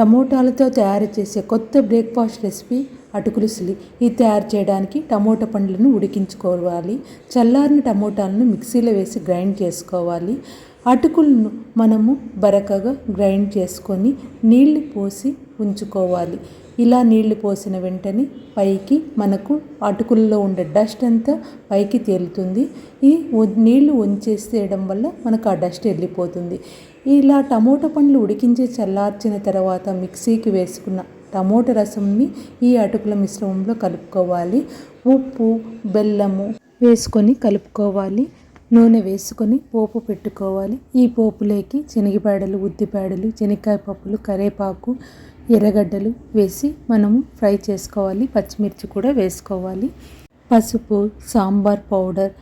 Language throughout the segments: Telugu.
టమోటాలతో తయారు చేసే కొత్త బ్రేక్ఫాస్ట్ రెసిపీ అటుకులుసిలి ఇది తయారు చేయడానికి టమోటా పండ్లను ఉడికించుకోవాలి. చల్లారిన టమోటాలను మిక్సీలో వేసి గ్రైండ్ చేసుకోవాలి. అటుకులను మనము బరకగా గ్రైండ్ చేసుకొని నీళ్ళు పోసి ఉంచుకోవాలి. ఇలా నీళ్ళు పోసిన వెంటనే పైకి మనకు అటుకుల్లో ఉండే డస్ట్ అంతా పైకి తేలుతుంది. ఈ నీళ్ళు ఉంచేసేయడం వల్ల మనకు ఆ డస్ట్ వెళ్ళిపోతుంది ఇలా టమోటా పండ్లు ఉడికించి చల్లార్చిన తర్వాత మిక్సీకి వేసుకున్న టమోటా రసంని ఈ అటుకుల మిశ్రమంలో కలుపుకోవాలి. ఉప్పు బెల్లము వేసుకొని కలుపుకోవాలి. నూనె వేసుకొని పోపు పెట్టుకోవాలి. ఈ పోపులోకి శనగపాడలు ఉద్దిపాడలు శనగకాయ పప్పులు కరేపాకు ఎర్రగడ్డలు వేసి మనము ఫ్రై చేసుకోవాలి. పచ్చిమిర్చి కూడా వేసుకోవాలి. పసుపు sambar powder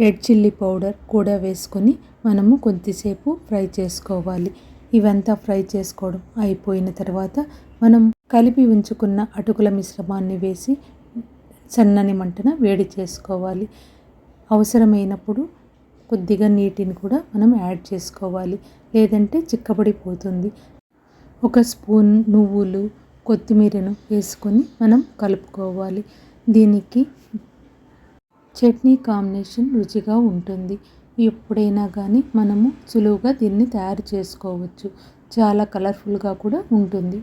red chilli powder కూడా వేసుకొని మనము కొద్దిసేపు ఫ్రై చేసుకోవాలి. ఇవంతా ఫ్రై చేసుకోవడం అయిపోయిన తర్వాత మనం కలిపి ఉంచుకున్న అటుకుల మిశ్రమాన్ని వేసి సన్నని మంటన వేడి చేసుకోవాలి. అవసరమైనప్పుడు కొద్దిగా నీటిని కూడా మనం యాడ్ చేసుకోవాలి. లేదంటే చిక్కబడిపోతుంది. ఒక స్పూన్ నువ్వులు కొత్తిమీరను వేసుకొని మనం కలుపుకోవాలి. దీనికి చట్నీ కాంబినేషన్ రుచిగా ఉంటుంది. ఎప్పుడైనా కానీ మనము సులువుగా దీన్ని తయారు చేసుకోవచ్చు. చాలా కలర్ఫుల్గా కూడా ఉంటుంది.